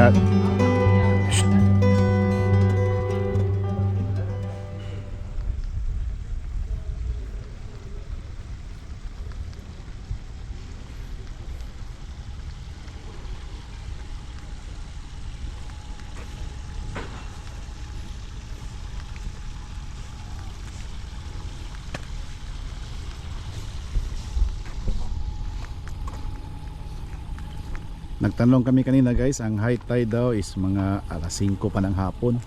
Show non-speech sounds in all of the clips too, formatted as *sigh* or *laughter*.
that. Nagtanong kami kanina guys, ang high tide daw is mga alas 5 pa ng hapon.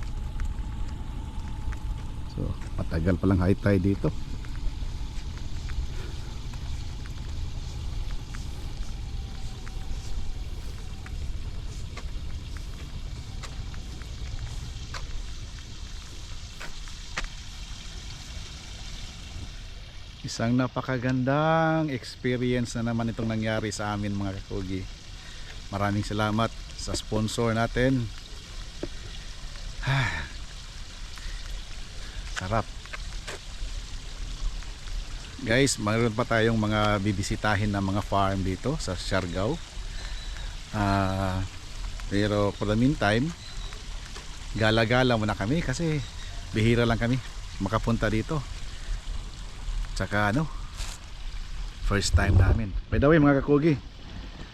So, matagal pa lang high tide dito. Isang napakagandang experience na naman itong nangyari sa amin mga kakugi. Maraming salamat sa sponsor natin. Ah. Sarap. Guys, mayroon pa tayong mga bibisitahin na mga farm dito sa Siargao. Ah, pero for the meantime, gala-gala muna kami kasi bihira lang kami makapunta dito. Tsaka ano, first time namin. By the way mga kakugi,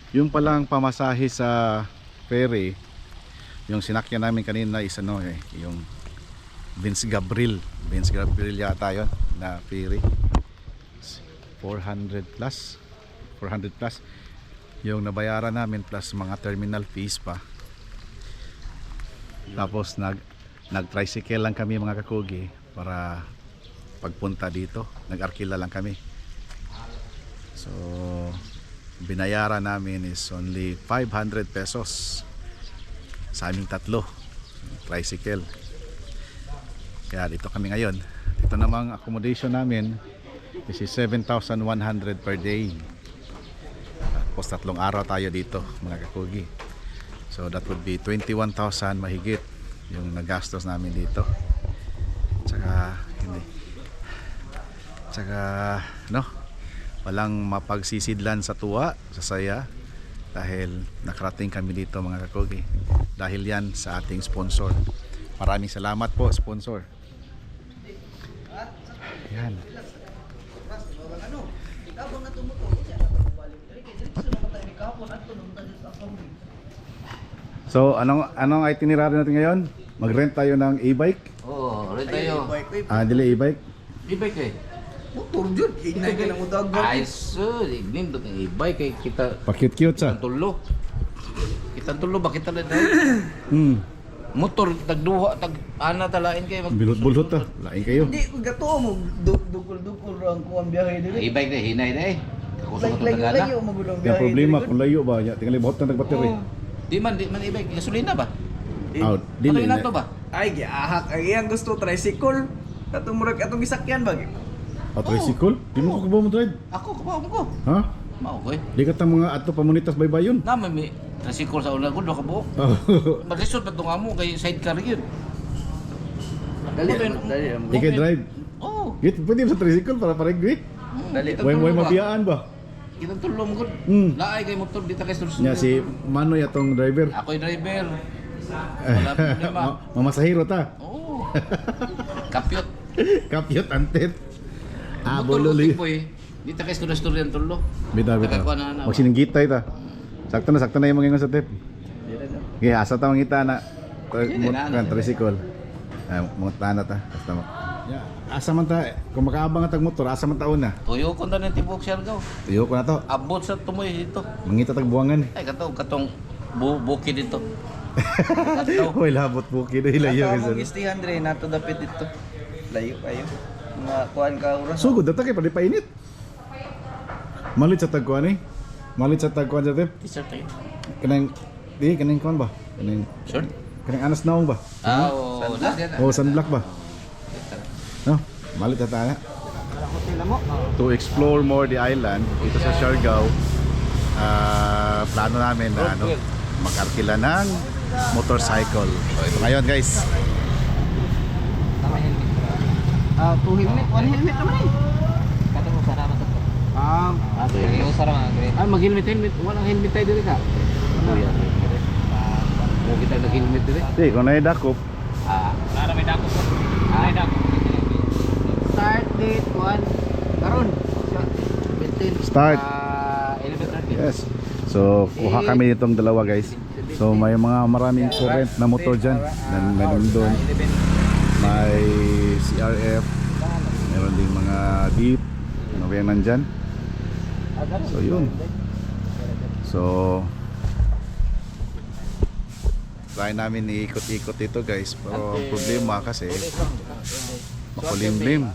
yung palang pamasahe sa ferry, yung sinakyan namin kanina is ano eh, yung Vince Gabriel. Vince Gabriel yata yun na ferry. 400 plus. 400 plus. Yung nabayaran namin plus mga terminal fees pa. Tapos nag nag-tricycle lang kami mga kakugi para pagpunta dito. Nag-arkila lang kami. So binayaran namin is only 500 pesos sa aming tatlo tricycle. Kaya dito kami ngayon. Ito namang accommodation namin this is 7,100 per day. Tapos tatlong araw tayo dito mga kakugi. So that would be 21,000 mahigit yung nagastos namin dito. Tsaka hindi. Tsaka no walang mapagsisidlan sa tuwa sa saya dahil nakarating kami dito mga kakugi dahil yan sa ating sponsor. Maraming salamat po sponsor. Yan so anong anong itinerary natin ngayon? Mag-rent tayo ng e-bike? Oo, rin tayo. ah dili e-bike? E-bike kay. Motor jud, hinay ka ng udag. Ay, so, ignin doon ng e-bike kay kita pa-cute-cute sa tulo. Kita tulo ba kita na dahil? *laughs* hmm Motor tagduha tag ana talain kay mag bilot-bulot ta lain kayo Hindi ko gato mo dukol-dukol ang kuan biyahe dili. e-bike na hinay na eh. Ako sa Like mga layo mo gulong yung biyahe. problema kung layo ba ya tinggali buhot na nagbattery. Di man di man e-bike gasolina ba? out dili na to ba? Ay giahak ay iyang gusto tricycle. Katong murag atong gisakyan ba? Ah, tricycle? Di mo ko kabaw mo drive? Ako ko ko. Ha? Mao ko eh. Di ka ta mga ato pamunitas baybayon? Na may may tricycle sa una ko do ka buok. Oh. *laughs* Maglisod pa tong amo kay sidecar yun. Dali, dali. Di kay drive. Oh. Git pwede mo sa tricycle para parigri. Dali. Kita Way way tulo ba? mabiyaan ba? Kita tulong ko. Hmm. Laay kay motor dito kay sulsud. Nya si Manoy atong driver. Ako yung driver. Wala *laughs* problema. Ma- Mamasahiro ta. Oo. Kapyot. *laughs* Kapyot antet. Ah, bololi. eh. Di ta kay storya ang tulo. Bitaw bitaw. Nakakuha na na. Magsininggitay ta. Sakto na sakto na yung mga sa tip. Okay, asa ta mangita na kan ano, tricycle. Ah, mo na ta. Basta mo. Ya, asa man ta kung makaabang ang tag motor, asa man ta una. Tuyo ko na ng tibok siya gaw. Tuyo ko na to. Abot sa tumoy dito. Mangita tag buwangan. Ay katong katong bu buki dito. *laughs* Hoy, labot buki na ilayo Ato isa. mo gistihan dre nato dapit dito. Layo kayo. Mga kuan ka oras. Sugod data kay padi painit. Malit sa tagkuan eh. Malit sa tagkuan sa tip. T-shirt tayo. Kanang di kanang kuan ba? Kanang Shirt? kanang anas naong ba? Ah, oo. Last yan. O sunblock ba? No, malit ata na. To explore more the island dito sa Siargao. Ah, plano namin na ano, mag-arkila ng motorcycle. So ito ngayon guys. Ah, two helmet, one helmet naman eh. Katong mo para mato. Ah, Ah, to yung usara mga green. Ah, mag-helmet helmet. Walang helmet tayo dito ka. Ano yan? Mo kita nag-helmet dito. Di, kung naidakop, Ah, para may dako po. Ah, may dako. start date one. Karon. Start. Ah, elevator kit. Yes. So, kuha kami nitong dalawa guys. So, may mga maraming current na motor dyan. Na, meron doon. May CRF. Meron ding mga Deep. Ano ba yan nandyan? So, yun. So, try namin iikot-ikot ito guys. Pero problema kasi makulimlim,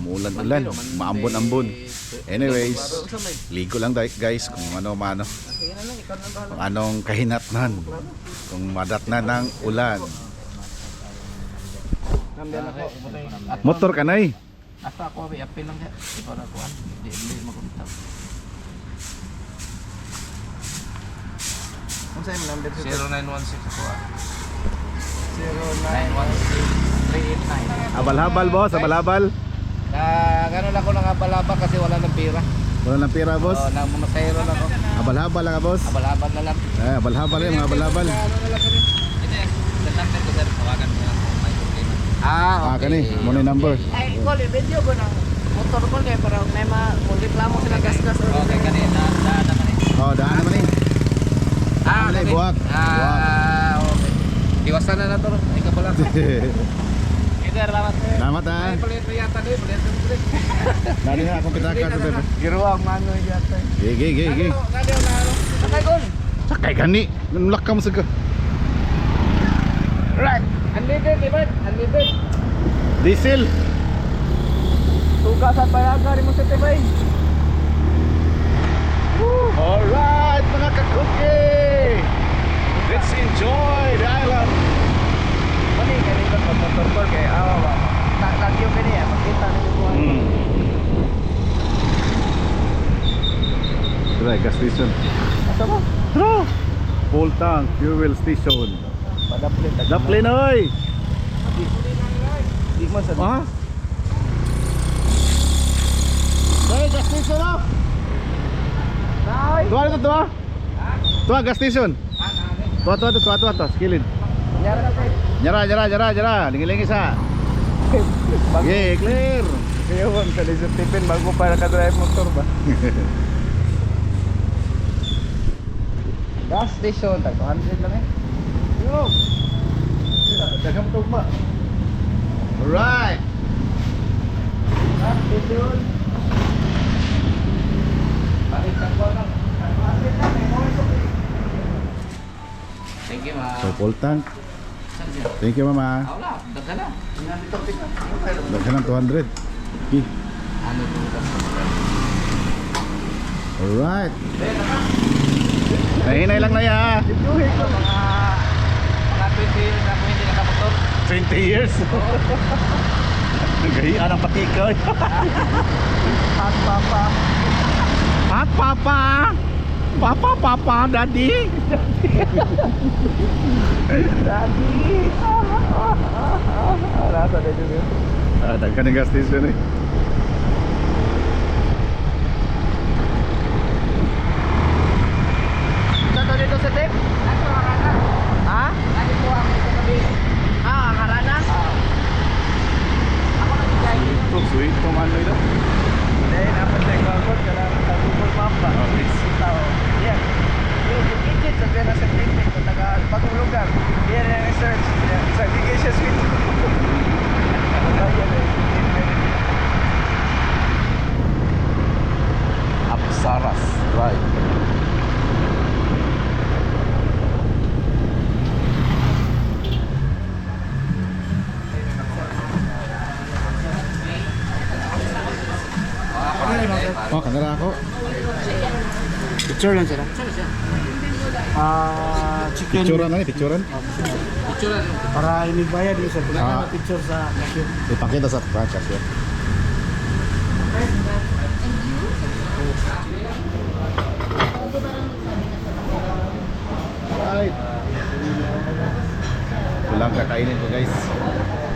umuulan-ulan, maambon-ambon. Anyways, ligo lang guys kung ano mano. Kung anong kahinatnan. Kung madatnan ng ulan. Kambiyan ako. Motor ka na eh. Asa ako may apil lang. Di pa na kuhan. Di di. Kung sa'yo number 0916 ako ah. 09. 916 389. Abal-habal boss, abal-habal. Na gano'n ako nang abalaba kasi wala ng pira. Wala ng pira boss. Oh, na mamasahero lang ako. Abal-habal lang ah, boss. Abal-abal na lang. Eh, abal-habal yan, mga abal-habal. Ano na lang kami. Ito eh. Contact ko sir. Tawagan mo lang kung may problema. Ah, Ah, kani, mo na yung number. Ay, call video ko ng motor ko kay para may ma reklamo sila gas-gas or Okay, kani. Na, na, na, kani. Oh, daan naman eh. Ah, Kani, okay. buwak. Ah, okay. Iwasan na na to. Ay, ka pala. Either, lamat. Salamat ah. Ay, palit pa yata din. Palit pa din. Dali na akong pitaka sa bebe. Giruang mano yata. Gigi, gigi, gigi. Ano, kani, na, ano? Sakay, Gon. Sakay gani. Nulak ka mo sa ka. Right. Unlimited, di ba? Unlimited. Diesel. Tugasan pa lang gari mo sa tibay. Alright, mga kakuki. Let's enjoy the island. Mali kani ko sa motor ko kay awa ba. Tak tagyo kani ya, makita na ko. Hmm. Tara, gas station. Asa ba? Tara! Full tank, fuel station. Padaplit. Daplin oy! Di mo sa Ha? Hey, gas station na! Nay. Tuwa na tuwa? Tuwa, gas station. Tuwa, tuwa, tuwa, tuwa, tuwa, skilid. Nyara, nyara, nyara, nyara. Lingi-lingi sa. Okay, clear. Kayawan ka sa tipin bago para ka drive motor ba. *laughs* Gas station, tag 200 lang eh. Yo! Daghang tugma. Alright! Station. Balik ka ko na. Thank you, ma. So, full tank. Thank you, mama. Wala. Daga na. Daghan ng 200. Okay. Ano to? Alright. Nahinay lang na ya. Mga, mga 20 years na ako hindi nakamotor. 20 years. *laughs* Nagayaan ang patikoy. Hot papa. At papa. Papa, papa, daddy. Daddy. Nasa na dito. Ah, daghan ng gas station eh. 1 meter. Picture lang sila. Ah, chicken Picturean lang eh, picturean. Picture lang. para inibaya din sa Ah. ah. picture sa cashier. Ipakita sa podcast yun. Right. Ito lang kakainin ko guys.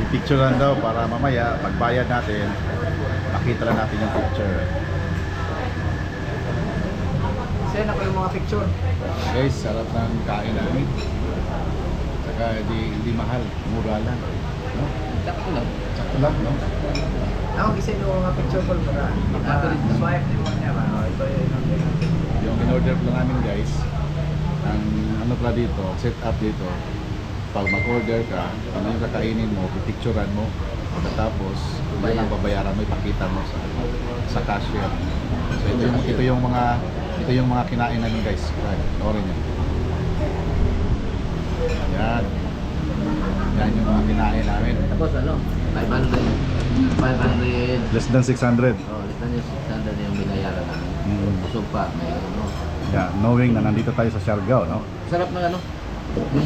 I-picture lang daw para mamaya pagbayad natin, makita lang natin yung picture. Send ako yung mga picture. Guys, sarap ng kain namin. Saka di, di mahal, mura lang. No? Sakto lang. Sakto lang, no? Ako kisend yung mga picture ko para uh, swipe din mo niya ba? Oh, ito yung Yung in-order po namin guys, ang ano pala dito, set up dito, pag mag-order ka, ano yung kakainin mo, pipicturean mo, pagkatapos, yun ang babayaran mo, ipakita mo sa, sa cashier. So ito yung, ito yung mga ito yung mga kinain namin guys. Right, panoorin niyo. Yan. Yan yung mga kinain namin. Tapos ano, 500. 500. Less than 600. Oh, lista niyo 600 yung binayaran namin. Mm. Busog pa, may ano. Yeah, knowing na nandito tayo sa Siargao, no? Sarap ng ano?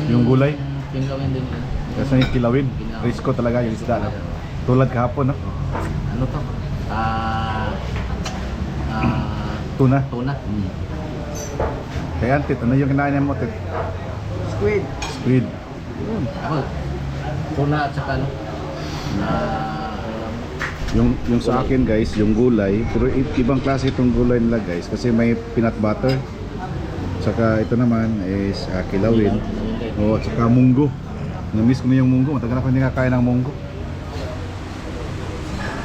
Yung gulay? Yung gawin din yan. Kasi yung kilawin, risco talaga yung isda, no? Tulad kahapon, no? Ano to? Ah... Tuna. tuna. Kaya antit, ano yung kinain mo, tit? Squid. Squid. Ako, tuna at saka ano? Ah... Yung, yung sa akin guys, yung gulay, pero ibang klase itong gulay nila guys kasi may peanut butter. Saka ito naman is ah, kilawin. O, at saka munggo. Na-miss ko na yung munggo. Matagal ako hindi kakain ng munggo.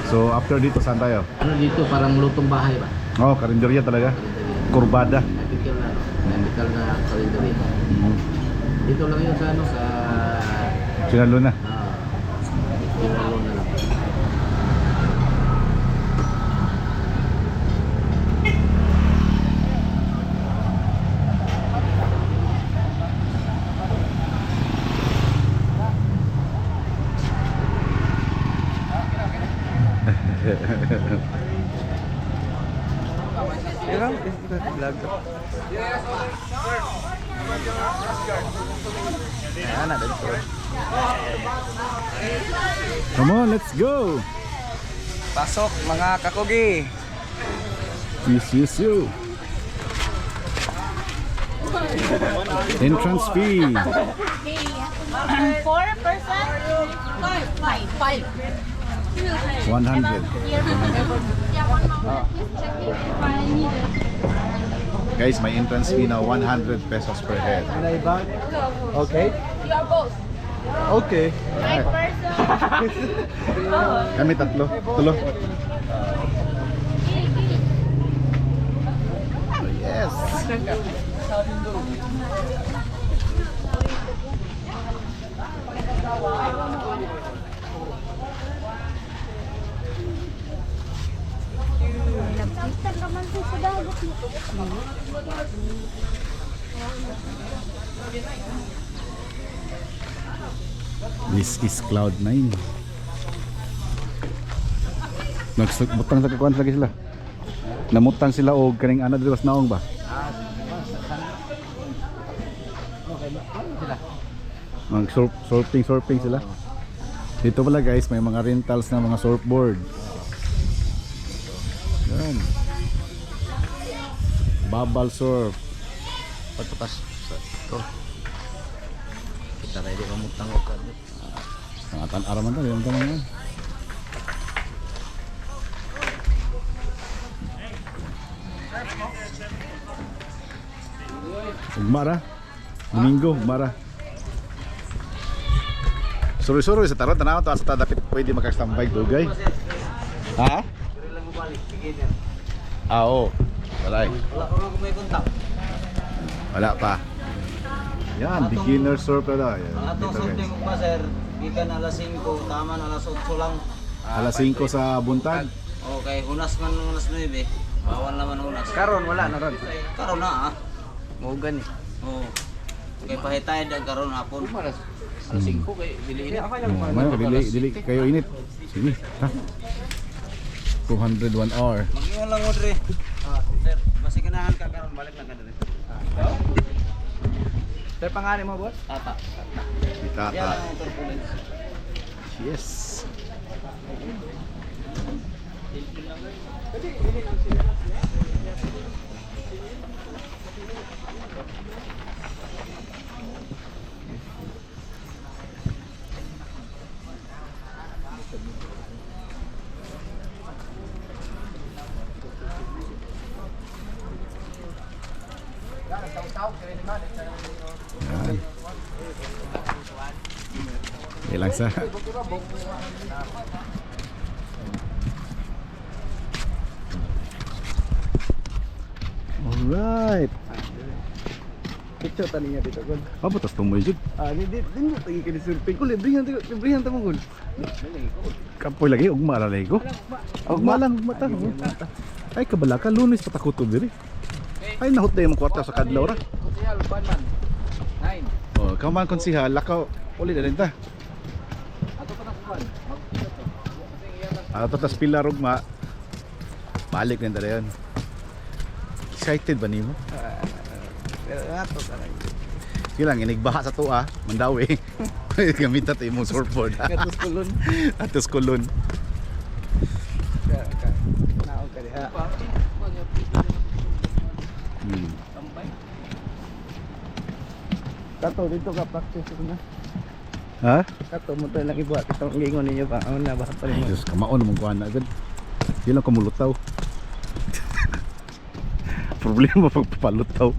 So, after dito, saan tayo? Ano dito, parang lutong bahay ba? Oh, karinderya talaga. Kurbada. Medical na, medical na kalendari. Dito lang yun sa ano, sa... Sinalo na. Ah, Sinalo na lang. Ikaw, ito vlog. Ayan na, dito. Come on, let's go! Pasok mga kakugi. Yes, yes, you. Entrance fee. Four person? Five. Five. 100. Yeah, one moment. Check it. I need it. Guys, may entrance fee na 100 pesos per head. Okay. You are both. Okay. Person. *laughs* Kami tatlo. Tulo. Oh, yes. This is Cloud9. Nagbutang sa kakuan lagi sila. Namutang sila og kaning ana dito naong ba? Mag surf, surfing surfing sila. Dito pala guys, may mga rentals na mga surfboard. Babal surf. Sa ito. Kita tayo di kamutang ko kami. Ang atan araman to, yung tanong yan. Ugmara. Domingo, ugmara. Sorry-sorry sa taron, tanaw to sa dapat pwede makastambay dugay. Ha? Ah, oo. Wala eh. Wala ko na may kontak. Wala pa. Yan, beginner surf na daw. Yan, Atong guys. ko pa sir, gikan alas 5, tama na alas 8 lang. Alas 5 sa buntag. Okay, hunas man nung alas 9. Bawal naman hunas. Karon wala na ron. Karon na ah. Mugan eh. Oo. Kay pahitay dag karon hapon. Alas, alas 5 kay diliin. Oh, Mayo, dili, dili kayo init. Sige, ha. 201 hour. Mag-iwan lang mo dre. Ah, sir, basi ganahan ka karon balik na ka dre. Sir, pangani mo boss? Tata. Si Yan Tata. ang turbulence. Yes. Yan. Ilang sa Alright. Picture tani niya dito gol. Apa tas tumoy jud? Ah, di di di mo tangi kini surfing ko libre yan libre yan tamo gol. Kapoy lagi ugma ra lagi ko. Ugma lang ugma ta. Ay kabala ka lunes patakutob diri. Ay nahot na yung kwarta sa kadlaw ra. Hotel Banman. 9. Oh, Oh, kaman konsihal, lakaw. Uli na rin ta. Ato tas pila rugma. Balik na dala yun. Excited ba nimo? Pero ato talaga. Kilang inigbaha sa tuwa, mandawi. *laughs* Gamit natin imong surfboard. Katus kulon. *laughs* Atos kulon. Naog ka diha. Hmm. Kato dito ka practice ko na. Ha? Kato mo tayo lang ibuhat itong lingon ninyo pa. Ano na ba pa rin mo? Diyos, kamaon naman kuha na agad. Di lang kumulutaw. *laughs* Problema pag papalutaw.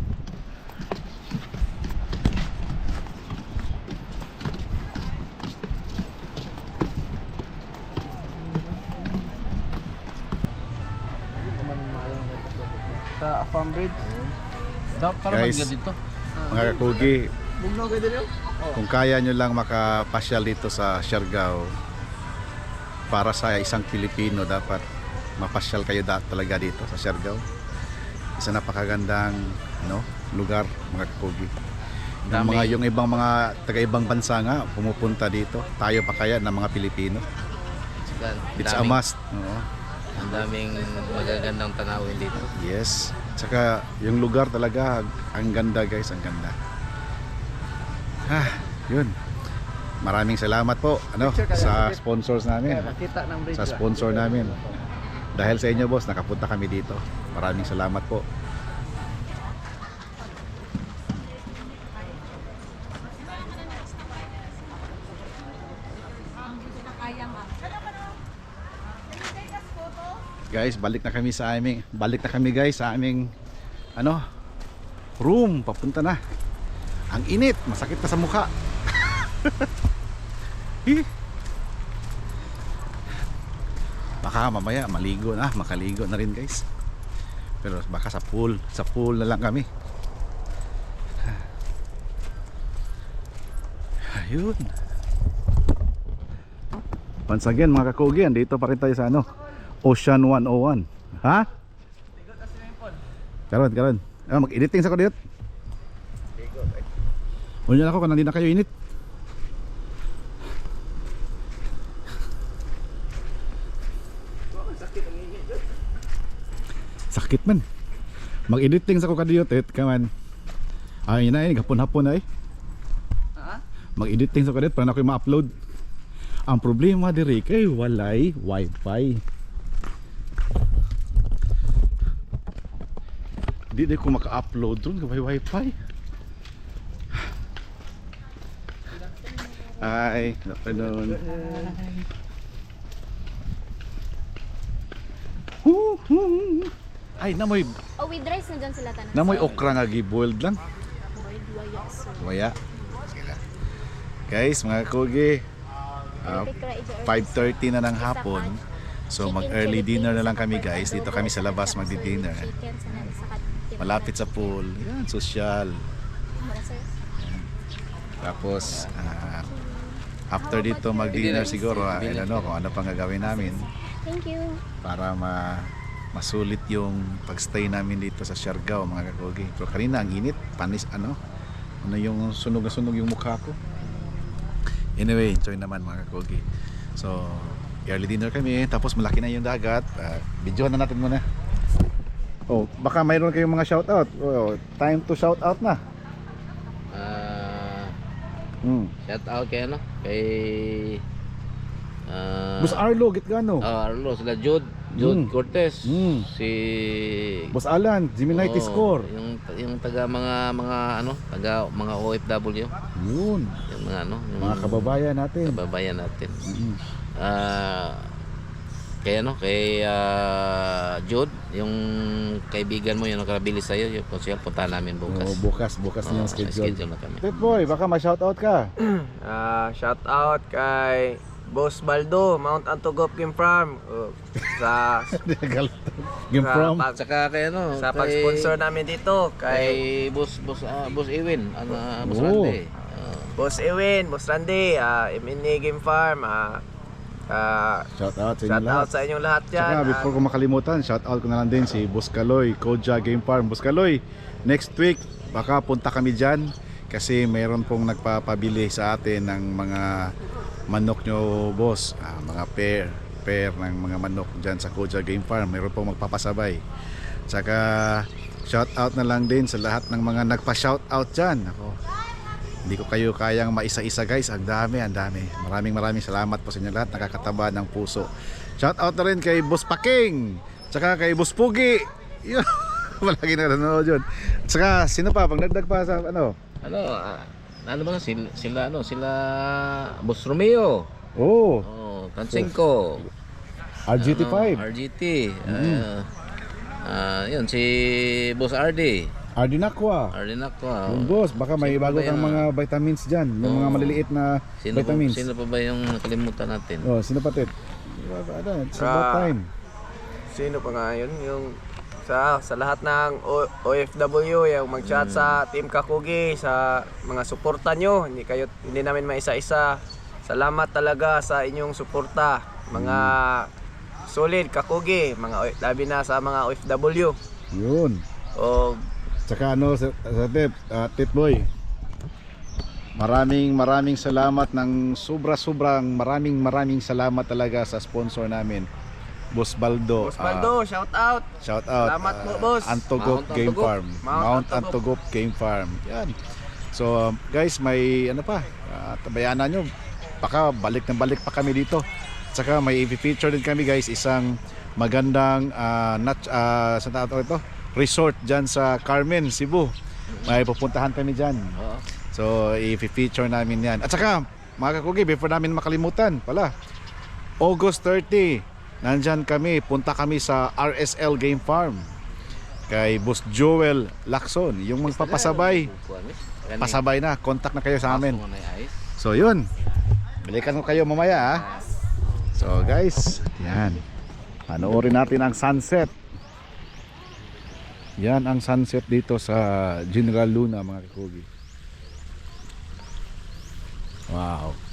Sa farm bridge. Dapat para Guys. magga dito. Mga kakugi, Bugno kayo dito. Kung kaya nyo lang makapasyal dito sa Siargao, para sa isang Pilipino dapat mapasyal kayo da- talaga dito sa Siargao. Isa napakagandang no, lugar mga kakugi. Yung, mga, yung ibang mga taga-ibang bansa nga pumupunta dito. Tayo pa kaya ng mga Pilipino. It's a must. Oo. Ang daming magagandang tanawin dito. Yes. Tsaka yung lugar talaga ang ganda guys, ang ganda. Ah, yun. Maraming salamat po ano sa sponsors namin. Sa sponsor namin. Dahil sa inyo boss, nakapunta kami dito. Maraming salamat po. Guys, balik na kami sa aming balik na kami guys sa aming ano room papunta na. Ang init, masakit na sa mukha. Hi. *laughs* Baka mamaya maligo na, makaligo na rin guys. Pero baka sa pool, sa pool na lang kami. Ayun. Once again mga kakugi, dito pa rin tayo sa ano, Ocean 101. Ha? Karon, karon. Ah, mag-editing sa ko dito. Unya ako kanang di na kayo init. Sakit man. Mag-editing sa ko kadiyot et kaman. Ay na eh, hapon-hapon ay. Ha? Mag-editing sa kadiyot para na ko ma-upload. Ang problema diri kay walay wifi. Di di ko maka-upload dun kay wifi. Hi, good afternoon. Hoo, hoo. Ay, namoy Oh, with rice na dyan sila tanan. namoy okra nga gi-boiled lang. Duwaya, sir. Waya. Guys, mga kogi, ah, Tikra, ijo, 5.30 na ng hapon. So mag early dinner na lang kami guys. Dito kami sa labas magdi-dinner. Chicken, saka. Malapit sa pool. Yan, social. Sir. Tapos ah, after dito mag-dinner siguro, ah, I don't know kung ano pang gagawin namin Thank you. para ma masulit yung pagstay namin dito sa Siargao mga kakogi. Pero kanina ang init, panis ano, ano yung sunog na sunog yung mukha ko. Anyway, enjoy naman mga kakogi. So, early dinner kami, tapos malaki na yung dagat. Uh, videohan na natin muna. Oh, baka mayroon kayong mga shoutout. Oh, time to shout out na. Hmm. shout out kay ano? Kay ah Boss Arlo, Gitgano. Ah, Arlo, sila Jude, Jude Mm. Cortez. Mm. Si Boss Alan, Gemini Oo, Score. Yung yung taga mga mga ano, taga mga OFW, Yun, yung mga ano, yung mga kababayan natin. kababayan natin. Mm. Ah, kay ano, kay ah, Jude, yung kaibigan mo yung nakabili sa iyo, yung konsyal punta namin bukas. Oh, bukas, bukas na Oo, yung schedule. schedule na kami. Ted Boy, baka ma-shoutout ka. *clears throat* Ah, shout out kay Boss Baldo, Mount Antogop Game Farm. Uh, sa *laughs* Game sa, from. pag, Saka kay ano, sa kay- pag-sponsor namin dito kay kay Boss Boss ah, Boss Ewin, ano ah, Boss Oo. Randy. Ah, Boss Ewin, Boss Randy, ah MNA Game Farm. Ah, ah, Shoutout sa inyo shout lahat. out sa inyong lahat dyan. Saka Ah, before ko makalimutan, shoutout ko na lang din si Boss Kaloy, Koja Game Farm. Boss Kaloy, next week, baka punta kami dyan. kasi mayroon pong nagpapabili sa atin ng mga manok nyo boss, ah, mga pair, pair ng mga manok dyan sa Koja Game Farm. Mayroon pong magpapasabay. Tsaka shout out na lang din sa lahat ng mga nagpa-shout out dyan. Ako, hindi ko kayo kayang maisa-isa guys. Ang dami, ang dami. Maraming maraming salamat po sa inyo lahat. Nakakataba ng puso. Shout out na rin kay Boss Paking. Tsaka kay Boss Pugi. *laughs* Yun. Malagi na nanonood yun. Tsaka sino pa? Pag nagdag pa sa ano? Ano, ah, ano ba sila, sila ano, sila Boss Romeo. Oh, Oh, Kansingko. RGT5. Ano, RGT. ah, ah, yun, si Boss RD. Ardinakwa. RD Nakwa. Yung boss, baka may Sino bago ba kang mga vitamins dyan. Yung mga Oo. maliliit na Sino pa, vitamins. sino pa ba yung nakalimutan natin? Oh, sino pa tit? Ano, it's Ah. about time. Sino pa nga yun? Yung sa sa lahat ng O- OFW yung mag-chat sa Team Kakugi sa mga suporta nyo. Hindi kayo hindi namin maisa-isa. Salamat talaga sa inyong suporta. Mga solid Kakugi, mga labi na sa mga OFW. Yun. O Tsaka ano sa, sa tip, uh, tip boy. Maraming maraming salamat ng sobra-sobrang maraming maraming salamat talaga sa sponsor namin. Boss Baldo. Boss Baldo, shout out. Ah, shout out. Salamat po, ah, boss. Antogop Mount Game Antogop. Farm. Mount Mount Antogop. Antogop Game Farm. Yan. So um, guys, may ano pa, uh, tabayanan nyo. Baka balik na balik pa kami dito. Tsaka may i-feature din kami guys isang magandang uh, nat, uh, sa tawag ito, resort dyan sa Carmen, Cebu. May pupuntahan kami dyan. So, i-feature namin yan. At saka, mga kakugi, before namin makalimutan pala, August 30, nandyan kami, punta kami sa RSL Game Farm. Kay Boss Joel Lacson, yung magpapasabay. Pasabay na, contact na kayo sa amin. So, yun. Balikan ko kayo mamaya, ha? So, guys, yan. Panoorin natin ang sunset. Yan ang sunset dito sa General Luna, mga kakugi. Wow.